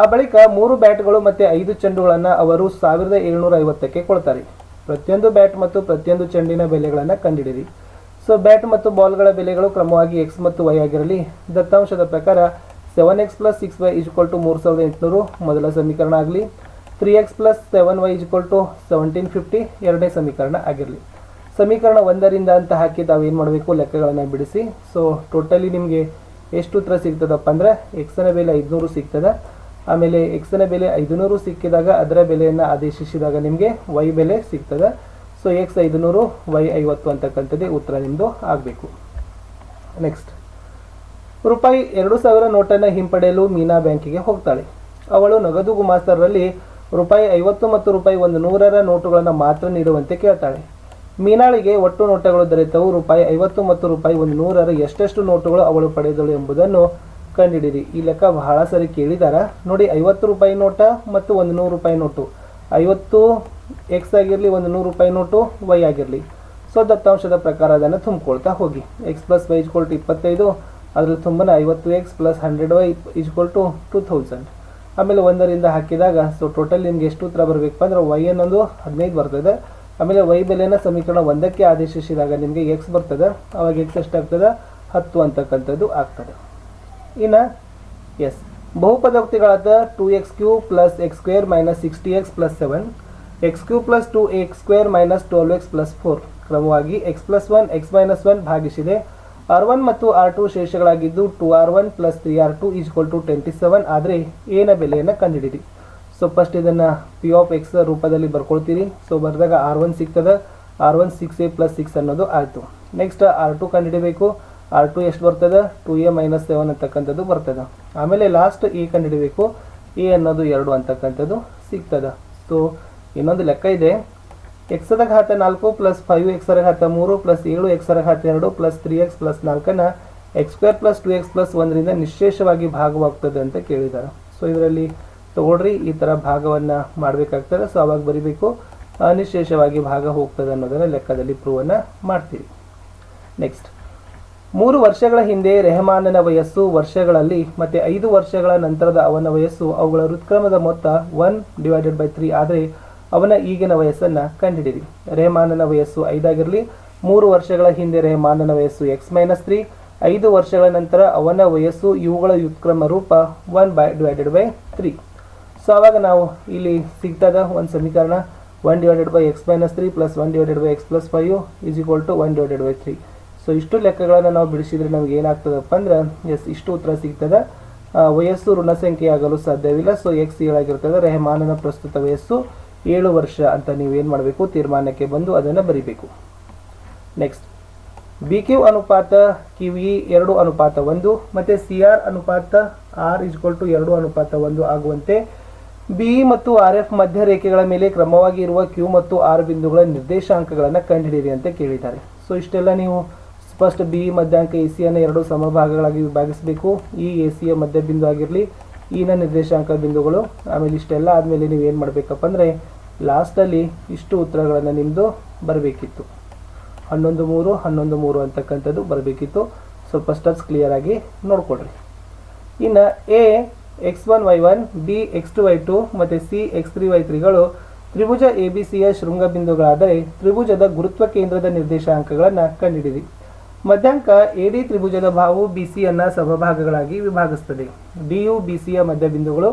Speaker 1: ಆ ಬಳಿಕ ಮೂರು ಬ್ಯಾಟ್ಗಳು ಮತ್ತು ಐದು ಚೆಂಡುಗಳನ್ನು ಅವರು ಸಾವಿರದ ಏಳ್ನೂರ ಐವತ್ತಕ್ಕೆ ಕೊಳ್ತಾರೆ ಪ್ರತಿಯೊಂದು ಬ್ಯಾಟ್ ಮತ್ತು ಪ್ರತಿಯೊಂದು ಚೆಂಡಿನ ಬೆಲೆಗಳನ್ನು ಕಂಡುಹಿಡಿಯಿರಿ ಸೊ, ಬ್ಯಾಟ್ ಮತ್ತು ಬಾಲ್ಗಳ ಬೆಲೆಗಳು ಕ್ರಮವಾಗಿ ಎಕ್ಸ್ ಮತ್ತು ವೈ ಆಗಿರಲಿ. ದತ್ತಾಂಶದ ಪ್ರಕಾರ seven X plus six Y equal to ಮೂರು ಸಾವಿರದ ಎಂಟುನೂರು ಮೊದಲ ಸಮೀಕರಣ ಆಗಲಿ. Three X plus seven Y equal to seventeen fifty ಎರಡನೇ ಸಮೀಕರಣ ಆಗಿರಲಿ. ಸಮೀಕರಣ ಒಂದರಿಂದ ಅಂತ ಹಾಕಿ ಏನು ಮಾಡಬೇಕು? ಲೆಕ್ಕಗಳನ್ನು ಬಿಡಿಸಿ. ಸೊ ಟೋಟಲಿ ನಿಮಗೆ ಎಷ್ಟು ಉತ್ತರ ಸಿಗ್ತದಪ್ಪ ಅಂದರೆ ಎಕ್ಸನ ಬೆಲೆ ಐದುನೂರು ಸಿಗ್ತದೆ. ಆಮೇಲೆ ಎಕ್ಸನ ಬೆಲೆ ಐದುನೂರು ಸಿಕ್ಕಿದಾಗ ಅದರ ಬೆಲೆಯನ್ನು ಆದೇಶಿಸಿದಾಗ ನಿಮಗೆ ವೈ ಬೆಲೆ ಸಿಗ್ತದೆ. ಸೊ ಎಕ್ಸ್ ಐದುನೂರು ವೈ ಐವತ್ತು ಅಂತಕ್ಕಂಥದ್ದೇ ಉತ್ತರ ನಿಮ್ಮದು ಆಗಬೇಕು. ನೆಕ್ಸ್ಟ್ ರೂಪಾಯಿ ಎರಡು ಸಾವಿರ ನೋಟನ್ನು ಹಿಂಪಡೆಯಲು ಮೀನಾ ಬ್ಯಾಂಕಿಗೆ ಹೋಗ್ತಾಳೆ. ಅವಳು ನಗದು ಗುಮಾಸ್ತರಲ್ಲಿ ರೂಪಾಯಿ ಐವತ್ತು ಮತ್ತು ರೂಪಾಯಿ ಒಂದು ನೂರರ ನೋಟುಗಳನ್ನು ಮಾತ್ರ ನೀಡುವಂತೆ ಕೇಳ್ತಾಳೆ. ಮೀನಾಳಿಗೆ ಒಟ್ಟು ನೋಟುಗಳು ದೊರೆತವು. ರೂಪಾಯಿ ಐವತ್ತು ಮತ್ತು ರೂಪಾಯಿ ಒಂದು ನೂರರ ಎಷ್ಟೆಷ್ಟು ನೋಟುಗಳು ಅವಳು ಪಡೆದಳು ಎಂಬುದನ್ನು ಕಂಡುಹಿಡಿಯಿರಿ ಈ ಲೆಕ್ಕ ಬಹಳ ಸರಿ ಕೇಳಿದಾರ? ನೋಡಿ, ಐವತ್ತು ರೂಪಾಯಿ ನೋಟ ಮತ್ತು ಒಂದು ನೂರು ರೂಪಾಯಿ ನೋಟು. ಐವತ್ತು ಎಕ್ಸ್ ಆಗಿರಲಿ, ಒಂದು ನೂರು ರೂಪಾಯಿ ನೋಟು ವೈ ಆಗಿರಲಿ. ಸೊ, ದತ್ತಾಂಶದ ಪ್ರಕಾರ ಅದನ್ನು ತುಂಬಿಕೊಳ್ತಾ ಹೋಗಿ. X plus Y equal to ಇಪ್ಪತ್ತೈದು, ಅದರಲ್ಲಿ ತುಂಬನೇ ಐವತ್ತು X plus hundred Y equal to two thousand ಆಮೇಲೆ ಒಂದರಿಂದ ಹಾಕಿದಾಗ ಸೊ ಟೋಟಲ್ ನಿಮ್ಗೆ ಎಷ್ಟು ಉತ್ತರ ಬರಬೇಕು ಅಂದ್ರೆ ವೈ ಅನ್ನೊಂದು ಹದಿನೈದು ಬರ್ತದೆ. ಆಮೇಲೆ ವೈ ಬೆಲೆನ ಸಮೀಕರಣ ಒಂದಕ್ಕೆ ಆದೇಶಿಸಿದಾಗ ನಿಮಗೆ ಎಕ್ಸ್ ಬರ್ತದೆ, ಅವಾಗ ಎಕ್ಸ್ ಎಷ್ಟಾಗ್ತದೆ? ಹತ್ತು ಅಂತಕ್ಕಂಥದ್ದು ಆಗ್ತದೆ. ಇನ್ನು S ಬಹುಪದೋಕ್ತಿಗಳಾದ two X cube plus X square minus sixty X plus seven X cube plus two X square minus twelve X plus four ಕ್ರಮವಾಗಿ X plus one X minus one ಭಾಗಿಸಿದೆ. R one ಮತ್ತು R two ಶೇಷಗಳಾಗಿದ್ದು two R one plus three R two equal to twenty seven ಆದರೆ ಏನ ಬೆಲೆಯನ್ನು ಕಂಡುಹಿಡಿರಿ. So first ಇದನ್ನು P of X ರೂಪದಲ್ಲಿ ಬರ್ಕೊಳ್ತೀರಿ. So ಬರೆದಾಗ ಆರ್ ಒನ್ ಸಿಗ್ತದೆ. R one six A plus six ಅನ್ನೋದು ಆಯಿತು. ನೆಕ್ಸ್ಟ್ ಆರ್ ಟು ಕಂಡುಹಿಡಬೇಕು. ಆರ್ ಟು ಎಷ್ಟು ಬರ್ತದೆ? ಟು ಎ ಮೈನಸ್ ಸೆವೆನ್ ಅಂತಕ್ಕಂಥದ್ದು ಬರ್ತದೆ. ಆಮೇಲೆ ಲಾಸ್ಟ್ ಎ ಕಂಡುಹಿಡಬೇಕು. ಎ ಅನ್ನೋದು ಎರಡು ಅಂತಕ್ಕಂಥದ್ದು ಸಿಗ್ತದೆ. ಸೊ ಇನ್ನೊಂದು ಲೆಕ್ಕ ಇದೆ. ಎಕ್ಸದ ಘಾತ ನಾಲ್ಕು ಪ್ಲಸ್ ಫೈವ್ ಎಕ್ಸರ ಘಾತ ಮೂರು ಪ್ಲಸ್ ಏಳು ಎಕ್ಸರ ಘಾತ ಎರಡು plus three X plus ನಾಲ್ಕನ್ನು X square plus two X plus ಒಂದರಿಂದ ನಿಶೇಷವಾಗಿ ಭಾಗವಾಗ್ತದೆ ಅಂತ ಕೇಳಿದ್ದಾರೆ ಸೊ ಇದರಲ್ಲಿ ತಗೊಳ್ರಿ, ಈ ಥರ ಭಾಗವನ್ನು ಮಾಡಬೇಕಾಗ್ತದೆ ಸೊ ಅವಾಗ ಬರಿಬೇಕು. ಅನಿಶೇಷವಾಗಿ ಭಾಗ ಹೋಗ್ತದೆ ಅನ್ನೋದನ್ನು ಲೆಕ್ಕದಲ್ಲಿ ಪ್ರೂವನ್ನು ಮಾಡ್ತೀವಿ. ನೆಕ್ಸ್ಟ್ ಮೂರು ವರ್ಷಗಳ ಹಿಂದೆ ರೆಹಮಾನನ ವಯಸ್ಸು ವರ್ಷಗಳಲ್ಲಿ, ಮತ್ತೆ ಐದು ವರ್ಷಗಳ ನಂತರದ ಅವನ ವಯಸ್ಸು ಅವುಗಳ ಹೃತ್ಕ್ರಮದ ಮೊತ್ತ ಒನ್ ಡಿವೈಡೆಡ್ ಬೈ ತ್ರೀ ಆದರೆ ಅವನ ಈಗಿನ ವಯಸ್ಸನ್ನು ಕಂಡುಹಿಡಿರಿ ರೆಹಮಾನನ ವಯಸ್ಸು ಐದಾಗಿರಲಿ, ಮೂರು ವರ್ಷಗಳ ಹಿಂದೆ ರೆಹಮಾನನ ವಯಸ್ಸು ಎಕ್ಸ್ ಮೈನಸ್ ತ್ರೀ ಐದು ವರ್ಷಗಳ ನಂತರ ಅವನ ವಯಸ್ಸು ಇವುಗಳ ವ್ಯುತ್ಕ್ರಮ ರೂಪ one by divided by three so ಅವಾಗ ನಾವು ಇಲ್ಲಿ ಸಿಗ್ತದ ಒಂದು ಸಮೀಕರಣ one divided by X minus three plus one divided by X plus five is equal to one divided by three so ಇಷ್ಟು ಲೆಕ್ಕಗಳನ್ನು ನಾವು ಬಿಡಿಸಿದರೆ ನಮ್ಗೆ ಏನಾಗ್ತದಪ್ಪ ಅಂದ್ರೆ ಎಸ್ ಇಷ್ಟು ಉತ್ತರ ಸಿಗ್ತದೆ. ವಯಸ್ಸು ಋಣ ಸಂಖ್ಯೆ ಆಗಲು ಸಾಧ್ಯವಿಲ್ಲ. So X ಏಳಾಗಿರ್ತದೆ. ರೆಹಮಾನನ ಪ್ರಸ್ತುತ ವಯಸ್ಸು ಏಳು ವರ್ಷ ಅಂತ ನೀವು ಏನು ಮಾಡಬೇಕು? ತೀರ್ಮಾನಕ್ಕೆ ಬಂದು ಅದನ್ನು ಬರಿಬೇಕು. ನೆಕ್ಸ್ಟ್ ಬಿ ಕ್ಯೂ ಅನುಪಾತ ಕ್ಯೂ ಇ ಎರಡು ಅನುಪಾತ ಒಂದು, ಮತ್ತು ಸಿ ಆರ್ ಅನುಪಾತ ಆರ್ ಇಜ್ಕೊಲ್ ಟು ಎರಡು ಅನುಪಾತ ಒಂದು ಆಗುವಂತೆ ಬಿ ಮತ್ತು ಆರ್ ಎಫ್ ಮಧ್ಯ ರೇಖೆಗಳ ಮೇಲೆ ಕ್ರಮವಾಗಿ ಇರುವ ಕ್ಯೂ ಮತ್ತು ಆರ್ ಬಿಂದುಗಳ ನಿರ್ದೇಶಾಂಕಗಳನ್ನು ಕಂಡುಹಿಡಿಯಿರಿ ಅಂತ ಕೇಳಿದ್ದಾರೆ. ಸೊ ಇಷ್ಟೆಲ್ಲ ನೀವು ಫಸ್ಟ್ ಬಿ ಮಧ್ಯಾಂಕ ಎ ಸಿಯನ್ನು ಎರಡು ಸಮಭಾಗಗಳಾಗಿ ವಿಭಾಗಿಸಬೇಕು. ಈ ಎ ಸಿಯ ಮಧ್ಯ ಬಿಂದು ಆಗಿರಲಿ ಈನ ನಿರ್ದೇಶಾಂಕ ಬಿಂದುಗಳು, ಆಮೇಲೆ ಇಷ್ಟೆಲ್ಲ ಆದಮೇಲೆ ನೀವು ಏನು ಮಾಡಬೇಕಪ್ಪ ಅಂದರೆ ಲಾಸ್ಟಲ್ಲಿ ಇಷ್ಟು ಉತ್ತರಗಳನ್ನು ನಿಮ್ಮದು ಬರಬೇಕಿತ್ತು. ಹನ್ನೊಂದು ಮೂರು ಹನ್ನೊಂದು ಮೂರು ಅಂತಕ್ಕಂಥದ್ದು ಬರಬೇಕಿತ್ತು. ಸ್ವಲ್ಪ ಸ್ಟೆಪ್ಸ್ ಕ್ಲಿಯರಾಗಿ ನೋಡ್ಕೊಡ್ರಿ ಇನ್ನು A X one Y one B X two Y two ಮತ್ತು ಸಿ ಎಕ್ಸ್ ತ್ರೀ ವೈ ತ್ರೀಗಳು ತ್ರಿಭುಜ ಎ ಬಿ ಸಿಯ ಶೃಂಗ ಬಿಂದುಗಳಾದರೆ ತ್ರಿಭುಜದ ಗುರುತ್ವ ಕೇಂದ್ರದ ನಿರ್ದೇಶಾಂಕಗಳನ್ನು ಕಂಡುಹಿಡಿಯಿರಿ ಮಧ್ಯಾಂಕ ಎ ಡಿ ತ್ರಿಭುಜದ ಭಾವು ಬಿ ಸಿಯನ್ನು ಸಮಭಾಗಗಳಾಗಿ ವಿಭಾಗಿಸ್ತದೆ. ಡಿ ಯು ಬಿ ಸಿಯ ಮಧ್ಯ ಬಿಂದುಗಳು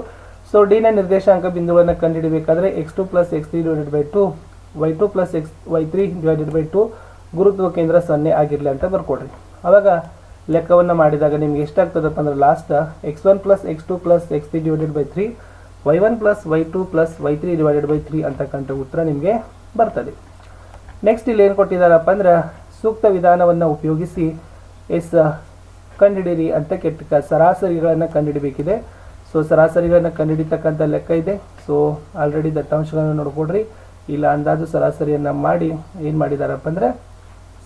Speaker 1: ಸೊ ಡಿನ ನಿರ್ದೇಶಾಂಕ ಬಿಂದುಗಳನ್ನು ಕಂಡುಹಿಡಿಬೇಕಾದ್ರೆ X two plus X three divided by two Y two plus X Y three divided by two ಗುರುತ್ವ ಕೇಂದ್ರ ಸೊನ್ನೆ ಆಗಿರಲಿ ಅಂತ ಬರ್ಕೊಡ್ರಿ. ಅವಾಗ ಲೆಕ್ಕವನ್ನು ಮಾಡಿದಾಗ ನಿಮ್ಗೆ ಎಷ್ಟಾಗ್ತದಪ್ಪ ಅಂದ್ರೆ last X one plus X two plus X three divided by three Y one plus Y two plus Y three divided by three ಅಂತಕ್ಕಂಥ ಉತ್ತರ ನಿಮಗೆ ಬರ್ತದೆ. ನೆಕ್ಸ್ಟ್ ಇಲ್ಲಿ ಏನು ಕೊಟ್ಟಿದ್ದಾರಪ್ಪ ಅಂದ್ರೆ ಸೂಕ್ತ ವಿಧಾನವನ್ನು ಉಪಯೋಗಿಸಿ ಎಸ್ ಕಂಡುಹಿಡಿಯಿರಿ ಅಂತ ಕೆಟ್ಟ ಸರಾಸರಿಗಳನ್ನು ಕಂಡುಹಿಡಬೇಕಿದೆ. ಸೊ ಸರಾಸರಿಗಳನ್ನು ಕಂಡುಹಿಡಿತಕ್ಕಂಥ ಲೆಕ್ಕ ಇದೆ. ಸೊ ಆಲ್ರೆಡಿ ದತ್ತಾಂಶಗಳನ್ನು ನೋಡ್ಕೊಡ್ರಿ ಇಲ್ಲ ಅಂದಾಜು ಸರಾಸರಿಯನ್ನು ಮಾಡಿ ಏನು ಮಾಡಿದಾರಪ್ಪ ಅಂದರೆ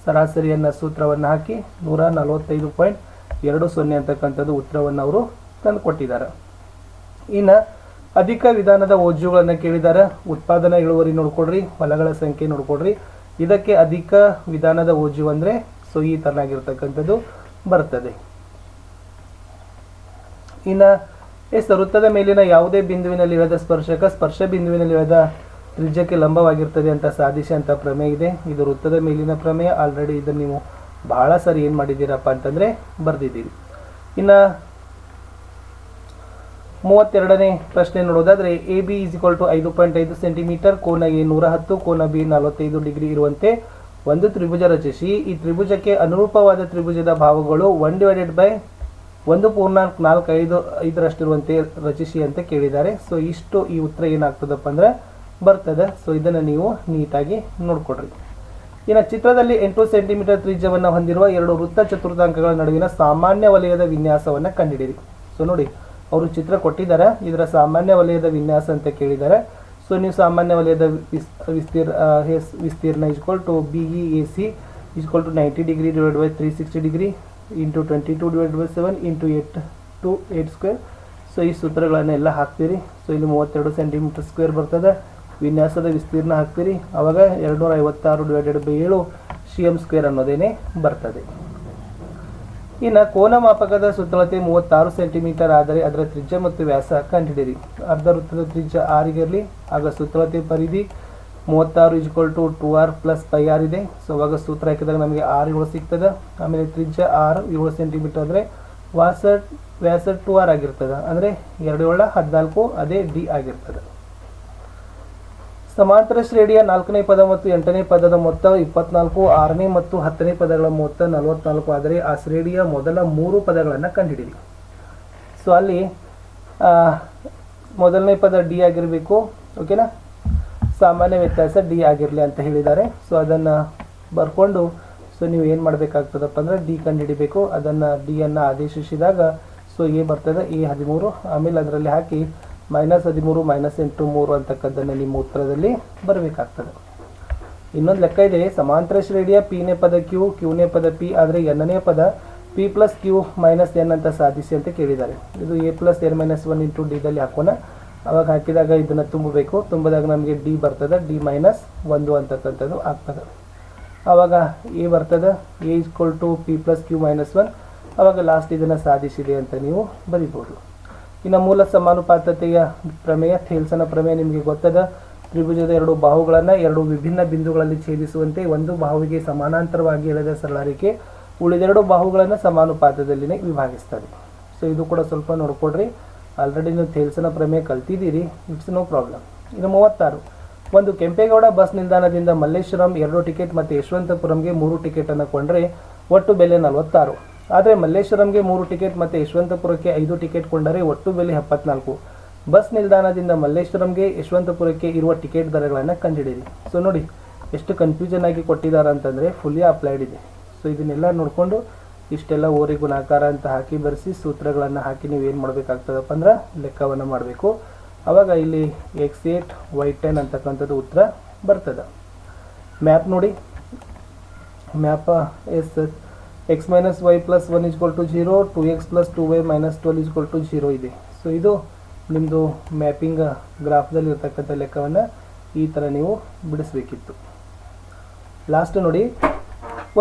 Speaker 1: ಸರಾಸರಿಯನ್ನು ಸೂತ್ರವನ್ನು ಹಾಕಿ ನೂರ ನಲವತ್ತೈದು ಪಾಯಿಂಟ್ ಎರಡು ಸೊನ್ನೆ ಅಂತಕ್ಕಂಥದ್ದು ಉತ್ತರವನ್ನು ಅವರು ತಂದು ಕೊಟ್ಟಿದ್ದಾರೆ ಇನ್ನು ಅಧಿಕ ವಿಧಾನದ ಓಜುಗಳನ್ನು ಕೇಳಿದ್ದಾರೆ ಉತ್ಪಾದನಾ ಇಳುವರಿ ನೋಡ್ಕೊಡ್ರಿ, ಹೊಲಗಳ ಸಂಖ್ಯೆ ನೋಡ್ಕೊಡ್ರಿ. ಇದಕ್ಕೆ ಅಧಿಕ ವಿಧಾನದ ಓಜು ಅಂದರೆ ಸೊ ಬರ್ತದೆ. ಇನ್ನು ಎಸ್ ವೃತ್ತದ ಮೇಲಿನ ಯಾವುದೇ ಬಿಂದುವಿನಲ್ಲಿ ಸ್ಪರ್ಶಕ ಸ್ಪರ್ಶ ಬಿಂದುವಿನಲ್ಲಿ ತ್ರಿಜ್ಯಕ್ಕೆ ಲಂಬವಾಗಿರ್ತದೆ ಅಂತ ಸಾಧಿಸಿ ಅಂತ ಪ್ರಮೇಯ ಇದೆ. ಇದು ವೃತ್ತದ ಮೇಲಿನ ಪ್ರಮೇಯ. ಆಲ್ರೆಡಿ ಇದನ್ನು ನೀವು ಬಹಳ ಸರಿ ಏನು ಮಾಡಿದ್ದೀರಪ್ಪ ಅಂತಂದರೆ ಬರೆದಿದ್ದೀರಿ. ಇನ್ನು ಮೂವತ್ತೆರಡನೇ ಪ್ರಶ್ನೆ ನೋಡೋದಾದರೆ A B is equal to ಐದು ಪಾಯಿಂಟ್ ಐದು ಸೆಂಟಿಮೀಟರ್ ಕೋನ ಎ ನೂರ ಹತ್ತು, ಕೋನ ಬಿ ನಲವತ್ತೈದು ಡಿಗ್ರಿ ಇರುವಂತೆ ಒಂದು ತ್ರಿಭುಜ ರಚಿಸಿ. ಈ ತ್ರಿಭುಜಕ್ಕೆ ಅನುರೂಪವಾದ ತ್ರಿಭುಜದ ಭಾವಗಳು ಒನ್ ಡಿವೈಡೆಡ್ ಬೈ ಒಂದು ಪೂರ್ಣಾಂಕ ನಾಲ್ಕು ಐದು ಐದರಷ್ಟಿರುವಂತೆ ರಚಿಸಿ ಅಂತ ಕೇಳಿದ್ದಾರೆ. ಸೊ ಇಷ್ಟು ಈ ಉತ್ತರ ಏನಾಗ್ತದಪ್ಪ ಅಂದ್ರೆ ಬರ್ತದೆ. ಸೊ ಇದನ್ನು ನೀವು ನೀಟಾಗಿ ನೋಡಿಕೊಡ್ರಿ. ಇನ್ನು ಚಿತ್ರದಲ್ಲಿ ಎಂಟು ಸೆಂಟಿಮೀಟರ್ ತ್ರಿಜ್ಯವನ್ನು ಹೊಂದಿರುವ ಎರಡು ವೃತ್ತ ಚತುರ್ಥಾಂಕಗಳ ನಡುವಿನ ಸಾಮಾನ್ಯ ವಲಯದ ವಿನ್ಯಾಸವನ್ನು ಕಂಡುಹಿಡಿಯಿರಿ ಸೊ ನೋಡಿ, ಅವರು ಚಿತ್ರ ಕೊಟ್ಟಿದ್ದಾರೆ. ಇದರ ಸಾಮಾನ್ಯ ವಲಯದ ವಿನ್ಯಾಸ ಅಂತ ಕೇಳಿದ್ದಾರೆ. ಸೊ ನೀವು ಸಾಮಾನ್ಯ ವಲಯದ ವಿಸ್, ವಿಸ್ತೀರ್ ವಿಸ್ತೀರ್ಣ equal to B E A C equal to ninety degree divide by three sixty degree into twenty two divide by seven into eight to eight square so ಈ ಸೂತ್ರಗಳನ್ನೆಲ್ಲ ಹಾಕ್ತೀರಿ. ಸೊ ಇಲ್ಲಿ ಮೂವತ್ತೆರಡು ಸೆಂಟಿಮೀಟರ್ ಸ್ಕ್ವೇರ್ ಬರ್ತದೆ. ವಿನ್ಯಾಸದ ವಿಸ್ತೀರ್ಣ ಹಾಕ್ತೀರಿ. ಅವಾಗ ಎರಡುನೂರ ಐವತ್ತಾರು ಡಿವೈಡೆಡ್ ಬೈ ಏಳು ಸಿ ಎಂ ಸ್ಕ್ವೇರ್ ಅನ್ನೋದೇನೆ ಬರ್ತದೆ. ಇನ್ನು ಕೋನ ಮಾಪಕದ ಸುತ್ತಳತೆ ಮೂವತ್ತಾರು ಸೆಂಟಿಮೀಟರ್ ಆದರೆ ಅದರ ತ್ರಿಜ್ಯ ಮತ್ತು ವ್ಯಾಸ ಕಂಡುಹಿಡಿಯಿರಿ. ಅರ್ಧ ವೃತ್ತದ ತ್ರಿಜ್ಯ ಆರಿಗಿರಲಿ ಆಗ ಸುತ್ತಳತೆ ಪರಿಧಿ ಮೂವತ್ತಾರು equal to two R plus pi R ಇದೆ. ಸೊ ಅವಾಗ ಸೂತ್ರ ಹಾಕಿದಾಗ ನಮಗೆ ಆರ್ ಏಳು ಸಿಗ್ತದೆ. ಆಮೇಲೆ ತ್ರಿಜ್ಯ ಆರು ಏಳು ಸೆಂಟಿಮೀಟರ್ ಅಂದರೆ ವಾಸ, ವ್ಯಾಸ ಟು ಆರ್ ಆಗಿರ್ತದೆ. ಅಂದರೆ ಎರಡು ಏಳ ಹದಿನಾಲ್ಕು ಅದೇ ಡಿ ಆಗಿರ್ತದೆ. ಸಮಾಂತರ ಶ್ರೇಣಿಯ ನಾಲ್ಕನೇ ಪದ ಮತ್ತು ಎಂಟನೇ ಪದದ ಮೊತ್ತ ಇಪ್ಪತ್ನಾಲ್ಕು, ಆರನೇ ಮತ್ತು ಹತ್ತನೇ ಪದಗಳ ಮೊತ್ತ ನಲವತ್ನಾಲ್ಕು. ಆದರೆ ಆ ಶ್ರೇಣಿಯ ಮೊದಲ ಮೂರು ಪದಗಳನ್ನು ಕಂಡುಹಿಡಿಯಿರಿ ಸೊ ಅಲ್ಲಿ ಮೊದಲನೇ ಪದ ಡಿ ಆಗಿರಬೇಕು ಓಕೆನಾ ಸಾಮಾನ್ಯ ವ್ಯತ್ಯಾಸ ಡಿ ಆಗಿರಲಿ ಅಂತ ಹೇಳಿದ್ದಾರೆ. ಸೊ ಅದನ್ನು ಬರ್ಕೊಂಡು ಸೊ ನೀವು ಏನು ಮಾಡಬೇಕಾಗ್ತದಪ್ಪ ಅಂದರೆ ಡಿ ಕಂಡುಹಿಡಿಬೇಕು ಅದನ್ನು ಡಿಯನ್ನು ಆದೇಶಿಸಿದಾಗ ಸೊ ಎ ಬರ್ತದೆ ಎ ಹದಿಮೂರು. ಆಮೇಲೆ ಅದರಲ್ಲಿ ಹಾಕಿ ಮೈನಸ್ ಹದಿಮೂರು, ಮೈನಸ್ ಎಂಟು, ಮೂರು ಅಂತಕ್ಕದ್ದನ್ನು ನಿಮ್ಮ ಉತ್ತರದಲ್ಲಿ ಬರಬೇಕಾಗ್ತದೆ. ಇನ್ನೊಂದು ಲೆಕ್ಕ ಇದೆ, ಸಮಾಂತರ ಶ್ರೇಣಿಯ ಪಿನೇ ಪದ ಕ್ಯೂ ಕ್ಯೂನೇ ಪದ ಪಿ ಆದರೆ ಎನ್ನನೇ ಪದ P plus Q minus N ಅಂತ ಸಾಧಿಸಿ ಅಂತ ಕೇಳಿದ್ದಾರೆ. ಇದು A plus N minus one into ಡಿದಲ್ಲಿ ಹಾಕೋಣ. ಅವಾಗ ಹಾಕಿದಾಗ ಇದನ್ನು ತುಂಬಬೇಕು. ತುಂಬಿದಾಗ ನಮಗೆ ಡಿ ಬರ್ತದೆ ಡಿ ಮೈನಸ್ ಒಂದು ಅಂತಕ್ಕಂಥದ್ದು ಆಗ್ತದೆ. ಆವಾಗ ಎ ಬರ್ತದೆ A equal to P plus Q minus one ಅವಾಗ ಲಾಸ್ಟ್ ಇದನ್ನು ಸಾಧಿಸಿದೆ ಅಂತ ನೀವು ಬರಿಬೋದು ಇನ್ನು ಮೂಲ ಸಮಾನುಪಾತತೆಯ ಪ್ರಮೇಯ, ಥೇಲ್ಸನ ಪ್ರಮೇಯ ನಿಮಗೆ ಗೊತ್ತದ. ತ್ರಿಭುಜದ ಎರಡು ಬಾಹುಗಳನ್ನು ಎರಡು ವಿಭಿನ್ನ ಬಿಂದುಗಳಲ್ಲಿ ಛೇದಿಸುವಂತೆ ಒಂದು ಬಾಹುವಿಗೆ ಸಮಾನಾಂತರವಾಗಿ ಎಳೆದ ಸರಳ ರೇಖೆ ಉಳಿದೆರಡು ಬಾಹುಗಳನ್ನು ಸಮಾನುಪಾತದಲ್ಲಿನೇ ವಿಭಾಗಿಸ್ತದೆ. ಸೊ ಇದು ಕೂಡ ಸ್ವಲ್ಪ ನೋಡ್ಕೊಡ್ರಿ. ಆಲ್ರೆಡಿ ನೀವು ಥೇಲ್ಸನ ಪ್ರಮೇಯ ಕಲ್ತಿದ್ದೀರಿ. ಇಟ್ಸ್ ನೋ ಪ್ರಾಬ್ಲಮ್ ಇನ್ನು ಮೂವತ್ತಾರು. ಒಂದು ಕೆಂಪೇಗೌಡ ಬಸ್ ನಿಲ್ದಾಣದಿಂದ ಮಲ್ಲೇಶ್ವರಂ ಎರಡು ಟಿಕೆಟ್ ಮತ್ತು ಯಶವಂತಪುರಂಗೆ ಮೂರು ಟಿಕೆಟನ್ನು ಕೊಂಡ್ರೆ ಒಟ್ಟು ಬೆಲೆ ನಲವತ್ತಾರು. ಆದರೆ ಮಲ್ಲೇಶ್ವರಂಗೆ ಮೂರು ಟಿಕೆಟ್ ಮತ್ತು ಯಶವಂತಪುರಕ್ಕೆ ಐದು ಟಿಕೆಟ್ ಕೊಂಡರೆ ಒಟ್ಟು ಬೆಲೆ ಎಪ್ಪತ್ನಾಲ್ಕು. ಬಸ್ ನಿಲ್ದಾಣದಿಂದ ಮಲ್ಲೇಶ್ವರಂಗೆ ಯಶವಂತಪುರಕ್ಕೆ ಇರುವ ಟಿಕೆಟ್ ದರಗಳನ್ನು ಕಂಡುಹಿಡಿಯಿರಿ ಸೊ ನೋಡಿ, ಎಷ್ಟು ಕನ್ಫ್ಯೂಷನ್ ಆಗಿ ಕೊಟ್ಟಿದ್ದಾರೆ ಅಂತಂದರೆ ಫುಲ್ಲಿ ಅಪ್ಲೈಡ್ ಇದೆ. ಸೊ ಇದನ್ನೆಲ್ಲ ನೋಡಿಕೊಂಡು ಇಷ್ಟೆಲ್ಲ ಓರಿ ಗುಣಾಕಾರ ಅಂತ ಹಾಕಿ ಬರೆಸಿ ಸೂತ್ರಗಳನ್ನು ಹಾಕಿ ನೀವು ಏನು ಮಾಡಬೇಕಾಗ್ತದಪ್ಪ ಅಂದ್ರೆ ಲೆಕ್ಕವನ್ನು ಮಾಡಬೇಕು. ಆವಾಗ ಇಲ್ಲಿ ಎಕ್ಸ್ ಏಟ್ ವೈ ಟೆನ್ ಅಂತಕ್ಕಂಥದ್ದು ಉತ್ತರ ಬರ್ತದೆ. ಮ್ಯಾಪ್ ನೋಡಿ. Maps X minus Y plus one equal to zero two X plus two Y minus twelve equal to zero ಇದೆ. ಸೊ ಇದು ನಿಮ್ಮದು ಮ್ಯಾಪಿಂಗ್ ಗ್ರಾಫ್ದಲ್ಲಿ ಇರ್ತಕ್ಕಂಥ ಲೆಕ್ಕವನ್ನು ಈ ಥರ ನೀವು ಬಿಡಿಸಬೇಕಿತ್ತು. ಲಾಸ್ಟ್ ನೋಡಿ,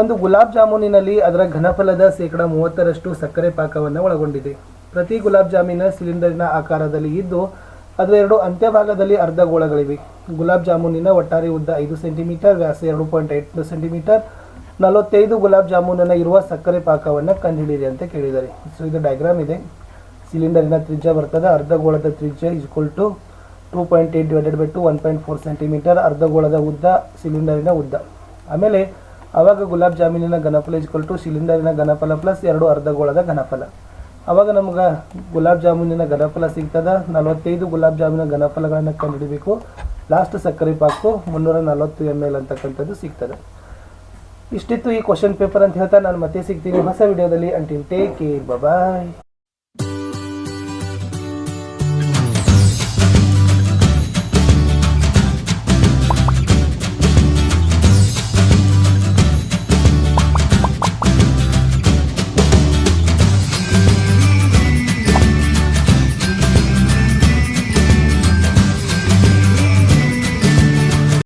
Speaker 1: ಒಂದು ಗುಲಾಬ್ ಜಾಮೂನಿನಲ್ಲಿ ಅದರ ಘನಫಲದ ಶೇಕಡ ಮೂವತ್ತರಷ್ಟು ಸಕ್ಕರೆ ಪಾಕವನ್ನು ಒಳಗೊಂಡಿದೆ. ಪ್ರತಿ ಗುಲಾಬ್ ಜಾಮೀನ ಸಿಲಿಂಡರ್ನ ಆಕಾರದಲ್ಲಿ ಇದ್ದು ಅದರ ಎರಡು ಅಂತ್ಯಭಾಗದಲ್ಲಿ ಅರ್ಧ ಗೋಳಗಳಿವೆ ಗುಲಾಬ್ ಜಾಮೂನಿನ ಒಟ್ಟಾರೆ ಉದ್ದ ಐದು ಸೆಂಟಿಮೀಟರ್, ವ್ಯಾಸ ಎರಡು ಪಾಯಿಂಟ್ ಎಂಟು ಸೆಂಟಿಮೀಟರ್ ನಲವತ್ತೈದು ಗುಲಾಬ್ ಜಾಮೂನನ್ನು ಇರುವ ಸಕ್ಕರೆ ಪಾಕವನ್ನು ಕಂಡುಹಿಡಿಯಿರಿ ಅಂತ ಕೇಳಿದ್ದಾರೆ. ಸೊ ಇದು ಡಯಾಗ್ರಾಮ್ ಇದೆ. ಸಿಲಿಂಡರಿನ ತ್ರಿಜ್ಯ ಬರ್ತದೆ. ಅರ್ಧ ಗೋಳದ ತ್ರಿಜ್ಯ equal to two point eight divided by two one point four centimetre ಅರ್ಧ ಗೋಳದ ಉದ್ದ ಸಿಲಿಂಡರಿನ ಉದ್ದ. ಆಮೇಲೆ ಆವಾಗ ಗುಲಾಬ್ ಜಾಮೀನಿನ ಘನಫಲ ಈಕ್ವಲ್ ಟು ಸಿಲಿಂಡರಿನ ಘನಫಲ ಪ್ಲಸ್ ಎರಡು ಅರ್ಧ ಗೋಳದ ಘನಫಲ. ಆವಾಗ ನಮ್ಗೆ ಗುಲಾಬ್ ಜಾಮೂನಿನ ಘನಫಲ ಸಿಗ್ತದೆ. ನಲವತ್ತೈದು ಗುಲಾಬ್ ಜಾಮೂನಿನ ಘನಫಲಗಳನ್ನು ಕಂಡುಹಿಡಿಬೇಕು. ಲಾಸ್ಟ್ ಸಕ್ಕರೆ ಪಾಕು ಮುನ್ನೂರ ನಲವತ್ತು ಎಂ ಎಲ್ ಅಂತಕ್ಕಂಥದ್ದು ಸಿಗ್ತದೆ. ಇಷ್ಟಿತ್ತು ಈ ಕ್ವಶನ್ ಪೇಪರ್ ಅಂತ ಹೇಳ್ತಾ ನಾನು ಮತ್ತೆ ಸಿಗ್ತೀನಿ ಹೊಸ ವಿಡಿಯೋದಲ್ಲಿ ಅಂಟಿಲ್ ಟೇಕ್ ಕೇರ್ ಬಾಯ್